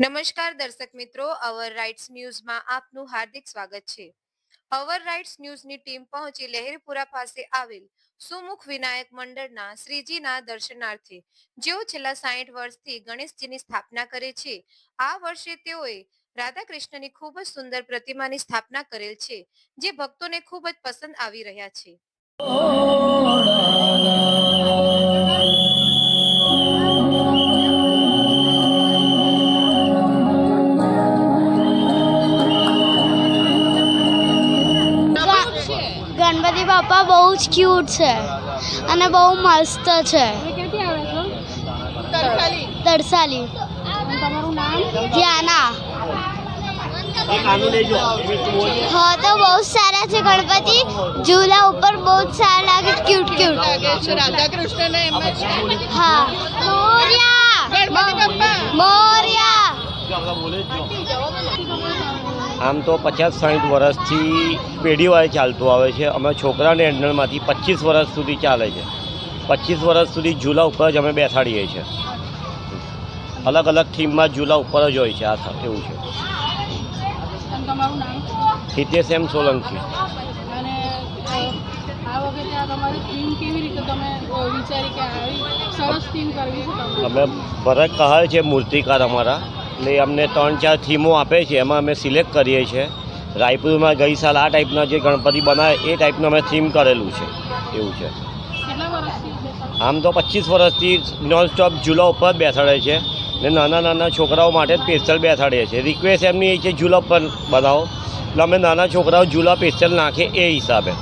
નમસ્કાર દર્શક મિત્રો, અવર રાઇટ્સ ન્યૂઝમાં આપનું હાર્દિક સ્વાગત છે. અવર રાઇટ્સ ન્યૂઝની ટીમ પહોંચી લહેરપુરા પાસે આવેલ સુમુખ વિનાયક મંડળના શ્રીજીના દર્શનાર્થે, જેઓ છેલ્લા સાહીઠ વર્ષથી ગણેશજીની સ્થાપના કરે છે. આ વર્ષે તેઓએ રાધા કૃષ્ણની ખૂબ જ સુંદર પ્રતિમાની સ્થાપના કરેલ છે, જે ભક્તોને ખૂબ જ પસંદ આવી રહ્યા છે. ગણપતિ બાપા બહુ જ ક્યુટ છે અને બહુ મસ્ત છે. તરસાલી. ધ્યાના. હા તો બહુ જ સારા છે ગણપતિ. ઝૂલા ઉપર બહુ જ સારા લાગે ક્યુટ ક્યુટ લાગે છે. રાધા કૃષ્ણ ને હા. મોર્યા ગણપતિ બાપ્પા મોર્યા આમ તો પચાસ સાઠ વર્ષથી પેઢીવાળે ચાલતું આવે છે. અમે છોકરાને હેન્ડલમાંથી પચીસ વર્ષ સુધી ચાલે છે. પચીસ વર્ષ સુધી ઝૂલા ઉપર જ અમે બેસાડીએ છીએ. અલગ અલગ થીમમાં ઝૂલા ઉપર જ હોય છે આ એવું છે. હિતેશ એમ સોલંકી. અમે ભરત કહે છે મૂર્તિકાર અમારા. એટલે અમને ત્રણ ચાર થીમો આપે છે એમાં અમે સિલેક્ટ કરીએ છીએ. રાયપુરમાં ગઈ સાલ આ ટાઈપના જે ગણપતિ બનાવે એ ટાઈપનું અમે થીમ કરેલું છે એવું છે? આમ તો પચીસ વર્ષથી નોન સ્ટોપ ઝૂલા ઉપર જ બેસાડે છે ને નાના નાના છોકરાઓ માટે સ્પેશિયલ બેસાડીએ છીએ. રિક્વેસ્ટ એમની એ છે ઝૂલા પર બનાવો. એટલે અમે નાના છોકરાઓ ઝૂલા સ્પેશિયલ નાખે એ હિસાબે.